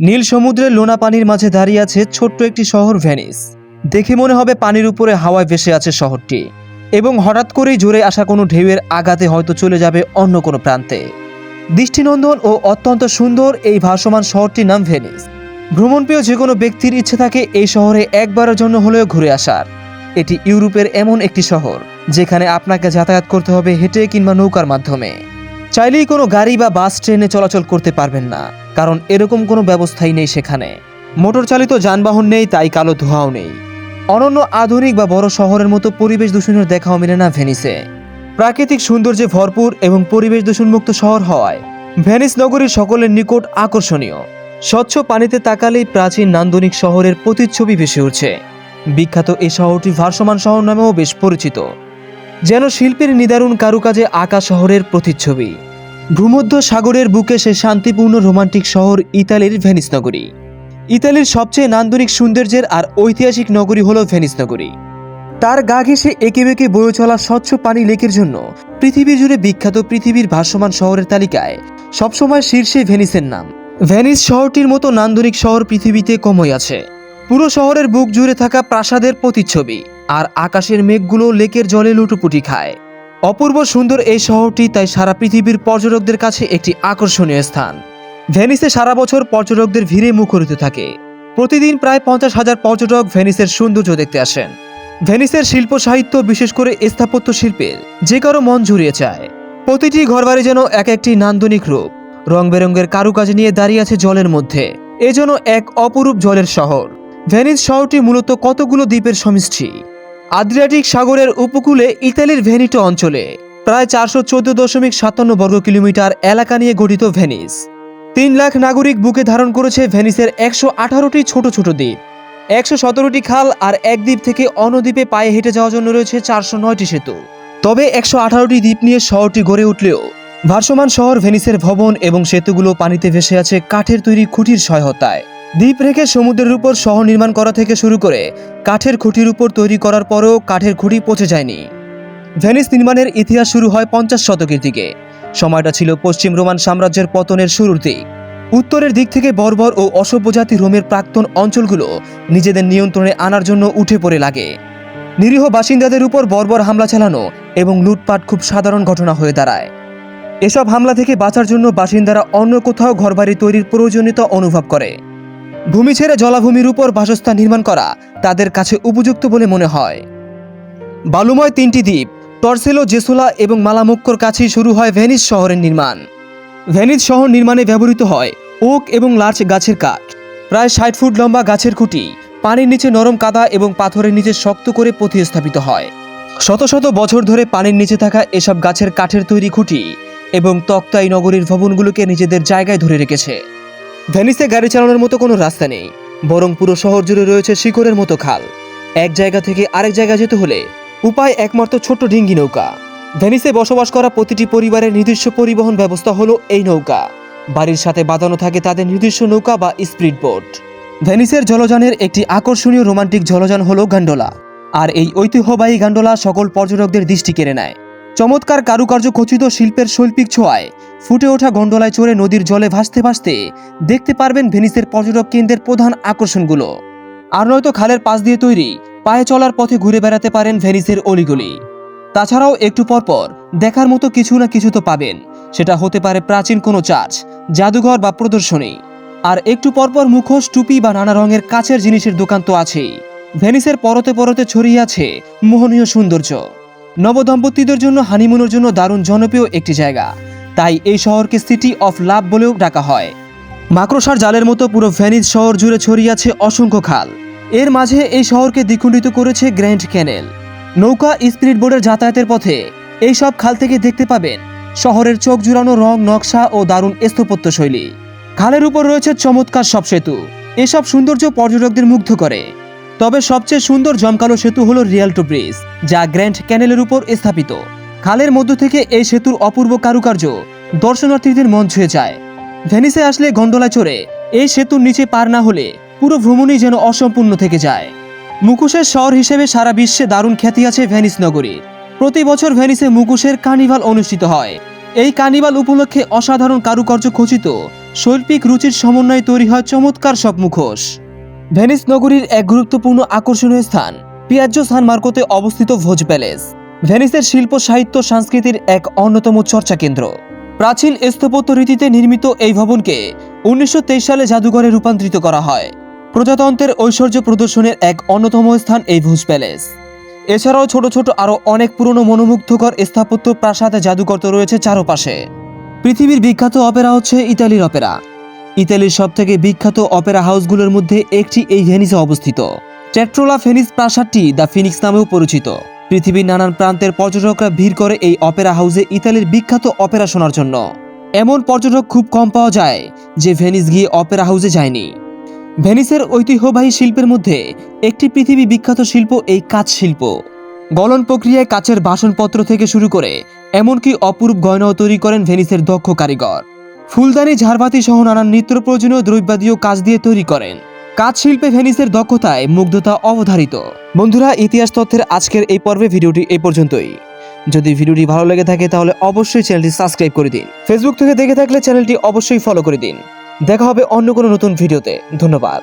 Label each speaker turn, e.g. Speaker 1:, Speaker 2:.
Speaker 1: নীল সমুদ্রের লোনা পানির মাঝে দাঁড়িয়ে আছে ছোট্ট একটি শহর ভেনিস। দেখে মনে হবে পানির উপরে হাওয়ায় ভেসে আছে শহরটি। এবং হঠাৎ করেই জোরে আসা কোনো ঢেউয়ের আঘাতে হয়তো চলে যাবে অন্য কোনো প্রান্তে। দৃষ্টিনন্দন ও অত্যন্ত সুন্দর এই ভাসমান শহরটির নাম ভেনিস। ভ্রমণপ্রিয় যে কোনো ব্যক্তির ইচ্ছে থাকে এই শহরে একবারের জন্য হলেও ঘুরে আসার। এটি ইউরোপের এমন একটি শহর, যেখানে আপনাকে যাতায়াত করতে হবে হেঁটে কিংবা নৌকার মাধ্যমে। চাইলেই কোনো গাড়ি বা বাস ট্রেনে চলাচল করতে পারবেন না। কারণ এরকম কোনো ব্যবস্থাই নেই সেখানে। মোটর চালিত যানবাহন নেই, তাই কালো ধোঁয়াও নেই। অনন্য আধুনিক বা বড় শহরের মতো পরিবেশ দূষণের দেখাও মেলে না ভেনিসে। প্রাকৃতিক সৌন্দর্যে ভরপুর এবং পরিবেশ দূষণমুক্ত শহর হওয়ায় ভেনিস নগরীর সকলের নিকট আকর্ষণীয়। স্বচ্ছ পানিতে তাকালেই প্রাচীন নান্দনিক শহরের প্রতিচ্ছবি ভেসে উঠছে। বিখ্যাত এই শহরটি ভাসমান শহর নামেও বেশ পরিচিত। যেন শিল্পের নিদারুণ কারুকাজে আঁকা শহরের প্রতিচ্ছবি। ভূমধ্য সাগরের বুকে সে শান্তিপূর্ণ রোমান্টিক শহর ইতালির ভেনিস নগরী। ইতালির সবচেয়ে নান্দনিক সৌন্দর্যের আর ঐতিহাসিক নগরী হল ভেনিস নগরী। তার গা ঘেঁষে এঁকে বেঁকে বয়ে চলা স্বচ্ছ পানি লেকের জন্য পৃথিবী জুড়ে বিখ্যাত পৃথিবীর ভাসমান শহরের তালিকায় সবসময় শীর্ষে ভেনিসের নাম। ভেনিস শহরটির মতো নান্দনিক শহর পৃথিবীতে কমই আছে। পুরো শহরের বুক জুড়ে থাকা প্রাসাদের প্রতিচ্ছবি আর আকাশের মেঘগুলো লেকের জলে লুটুপুটি খায়। অপূর্ব সুন্দর এই শহরটি তাই সারা পৃথিবীর পর্যটকদের কাছে একটি আকর্ষণীয় স্থান। ভেনিসে সারা বছর পর্যটকদের ভিড়ে মুখরিত থাকে। প্রতিদিন প্রায় পঞ্চাশ হাজার পর্যটক ভেনিসের সৌন্দর্য দেখতে আসেন। ভেনিসের শিল্প সাহিত্য, বিশেষ করে স্থাপত্য শিল্পের যে কারও মন জুড়িয়ে যায়। প্রতিটি ঘরবাড়ি যেন এক একটি নান্দনিক রূপ। রং বেরঙের কারুকাজ নিয়ে দাঁড়িয়ে আছে জলের মধ্যে। এ যেন এক অপরূপ জলের শহর। ভেনিস শহরটি মূলত কতগুলো দ্বীপের সমিষ্টি। আদ্রিয়াটিক সাগরের উপকূলে ইতালির ভেনিটো অঞ্চলে, প্রায় চারশো চোদ্দ দশমিক সাতান্ন বর্গ কিলোমিটার এলাকা নিয়ে গঠিত ভেনিস। তিন লাখ নাগরিক বুকে ধারণ করেছে ভেনিসের একশো আঠারোটি ছোট ছোট দ্বীপ। একশো সতেরোটি খাল আর এক দ্বীপ থেকে অন্য দ্বীপে পায়ে হেঁটে যাওয়ার জন্য রয়েছে চারশো নয়টি সেতু। তবে একশো আঠারোটি দ্বীপ নিয়ে শহরটি গড়ে উঠলেও ভাসমান শহর ভেনিসের ভবন এবং সেতুগুলো পানিতে ভেসে আছে কাঠের তৈরি খুঁটির সহায়তায়। দ্বীপ রেখে সমুদ্রের উপর শহর নির্মাণ করা থেকে শুরু করে কাঠের খুঁটির উপর তৈরি করার পরেও কাঠের খুঁটি পচে যায়নি। ভেনিস নির্মাণের ইতিহাস শুরু হয় পঞ্চাশ শতকের দিকে। সময়টা ছিল পশ্চিম রোমান সাম্রাজ্যের পতনের শুরুর দিক। উত্তরের দিক থেকে বর্বর ও অসভ্য জাতি রোমের প্রাক্তন অঞ্চলগুলো নিজেদের নিয়ন্ত্রণে আনার জন্য উঠে পড়ে লাগে। নিরীহ বাসিন্দাদের উপর বর্বর হামলা চালানো এবং লুটপাট খুব সাধারণ ঘটনা হয়ে দাঁড়ায়। এসব হামলা থেকে বাঁচার জন্য বাসিন্দারা অন্য কোথাও ঘরবাড়ি তৈরির প্রয়োজনীয়তা অনুভব করে। ভূমি ছেড়ে জলাভূমির উপর বাসস্থান নির্মাণ করা তাদের কাছে উপযুক্ত বলে মনে হয়। বালুময় তিনটি দ্বীপ, টর্সেলো, জেসোলা এবং মালামুক্কর কাছেই শুরু হয় ভেনিস শহরের নির্মাণ। ভেনিস শহর নির্মাণে ব্যবহৃত হয় ওক এবং লার্চ গাছের কাঠ। প্রায় ষাট ফুট লম্বা গাছের খুঁটি পানির নিচে নরম কাদা এবং পাথরের নিচে শক্ত করে প্রতিস্থাপিত হয়। শত শত বছর ধরে পানির নিচে থাকা এসব গাছের কাঠের তৈরি খুঁটি এবং তক্তাই নগরীর ভবনগুলোকে নিজেদের জায়গায় ধরে রেখেছে। ভেনিসে গাড়ি চালানোর মতো কোনো রাস্তা নেই, বরং পুরো শহর জুড়ে রয়েছে শিকড়ের মতো খাল। এক জায়গা থেকে আরেক জায়গা যেতে হলে উপায় একমাত্র ছোট্ট ডিঙ্গি নৌকা। ভেনিসে বসবাস করা প্রতিটি পরিবারের নিজস্ব পরিবহন ব্যবস্থা হলো এই নৌকা। বাড়ির সাথে বাঁধানো থাকে তাদের নিজস্ব নৌকা বা স্পিড বোট। ভেনিসের জলযানের একটি আকর্ষণীয় রোমান্টিক জলযান হলো গান্ডোলা, আর এই ঐতিহ্যবাহী গান্ডোলা সকল পর্যটকদের দৃষ্টি কেড়ে নেয়। চমৎকার কারুকার্য খচিত শিল্পের শৈল্পিক ছোঁয়ায় ফুটে ওঠা গন্ডোলায় চড়ে নদীর জলে ভাসতে ভাসতে দেখতে পারবেন ভেনিসের পর্যটক কেন্দ্রের প্রধান আকর্ষণগুলো। আর নয়তো খালের পাশ দিয়ে তৈরি, পায়ে চলার পথে ঘুরে বেড়াতে পারেন ভেনিসের অলিগলি। তাছাড়াও একটু পরপর দেখার মতো কিছু না কিছু তো পাবেন। সেটা হতে পারে প্রাচীন কোনো চার্চ, জাদুঘর বা প্রদর্শনী। আর একটু পরপর মুখোশ, টুপি বা নানা রঙের কাছের জিনিসের দোকান তো আছেই। ভেনিসের পরতে পরতে ছড়িয়ে আছে মোহনীয় সৌন্দর্য। নবদম্পতিদের জন্য হানিমুনের জন্য দারুণ জনপ্রিয় একটি জায়গা। তাই এই শহরকে সিটি অফ লাভ বলেও ডাকা হয়। মাকড়সার জালের মতো পুরো ভ্যানিজ শহর জুড়ে ছড়িয়ে আছে অসংখ্য খাল। এর মাঝে এই শহরকে দ্বিখণ্ডিত করেছে গ্র্যান্ড ক্যানেল নৌকা স্পিরিট বোর্ডের যাতায়াতের পথে এই সব খাল থেকে দেখতে পাবেন শহরের চোখ জুড়ানো রং, নকশা ও দারুণ স্থাপত্য শৈলী। খালের উপর রয়েছে চমৎকার সব সেতু। এসব সৌন্দর্য পর্যটকদের মুগ্ধ করে। তবে সবচেয়ে সুন্দর জমকালো সেতু হলো রিয়াল্টো ব্রিজ যা গ্র্যান্ড ক্যানেলের উপর স্থাপিত। খালের মধ্য থেকে এই সেতুর অপূর্ব কারুকার্য দর্শনার্থীদের মন ছুঁয়ে যায়। ভেনিসে আসলে গন্ডোলায় চড়ে এই সেতুর নিচে পার না হলে পুরো ভ্রমণই যেন অসম্পূর্ণ থেকে যায়। মুকুশের শহর হিসেবে সারা বিশ্বে দারুণ খ্যাতি আছে ভেনিস নগরীর প্রতি বছর ভেনিসে মুকুশের কার্নিভাল অনুষ্ঠিত হয়। এই কার্নিভাল উপলক্ষে অসাধারণ কারুকার্য খচিত, শৈল্পিক রুচির সমন্বয়ে তৈরি হয় চমৎকার সব মুখোশ। ভেনিস নগরীর এক গুরুত্বপূর্ণ আকর্ষণীয় স্থান, পিয়াজ্জো সান মার্কোতে অবস্থিত ভোজ প্যালেস। ভেনিসের শিল্প, সাহিত্য, সংস্কৃতির এক অন্যতম চর্চা কেন্দ্র। প্রাচীন স্থাপত্য রীতিতে নির্মিত এই ভবনকে উনিশশো তেইশ সালে জাদুঘরে রূপান্তরিত করা হয়। প্রজাতন্ত্রের ঐশ্বর্য প্রদর্শনের এক অন্যতম স্থান এই ভোজ প্যালেস। এছাড়াও ছোট ছোট আরও অনেক পুরনো মনোমুগ্ধকর স্থাপত্য প্রাসাদ জাদুঘর তো রয়েছে চারপাশে। পৃথিবীর বিখ্যাত অপেরা হচ্ছে ইতালির অপেরা। ইতালির সবথেকে বিখ্যাত অপেরা হাউসগুলোর মধ্যে একটি এই ভেনিসে অবস্থিত। টেট্রোলা ফেনিস প্রাসাদটি দ্য ফিনিক্স নামেও পরিচিত। পৃথিবীর নানান প্রান্তের পর্যটকরা ভিড় করে এই অপেরা হাউসে ইতালির বিখ্যাত অপেরা শোনার জন্য। এমন পর্যটক খুব কম পাওয়া যায় যে ভেনিস গিয়ে অপেরা হাউসে যায়নি। ভেনিসের ঐতিহ্যবাহী শিল্পের মধ্যে একটি পৃথিবী বিখ্যাত শিল্প এই কাচ শিল্প। গলন প্রক্রিয়ায় কাচের বাসনপত্র থেকে শুরু করে এমনকি অপরূপ গয়নাও তৈরি করেন ভেনিসের দক্ষ কারিগর। ফুলদানি, ঝাড়বাতি সহ নানান নিত্য প্রয়োজনীয় দ্রব্যাদিও কাজ দিয়ে তৈরি করেন। কাজ শিল্পে ভেনিসের দক্ষতায় মুগ্ধতা অবধারিত। বন্ধুরা, ইতিহাস তথ্যের আজকের এই পর্বে ভিডিওটি এই পর্যন্তই। যদি ভিডিওটি ভালো লেগে থাকে, তাহলে অবশ্যই চ্যানেলটি সাবস্ক্রাইব করে দিন। ফেসবুক থেকে দেখে থাকলে চ্যানেলটি অবশ্যই ফলো করে দিন। দেখা হবে অন্য কোনো নতুন ভিডিওতে। ধন্যবাদ।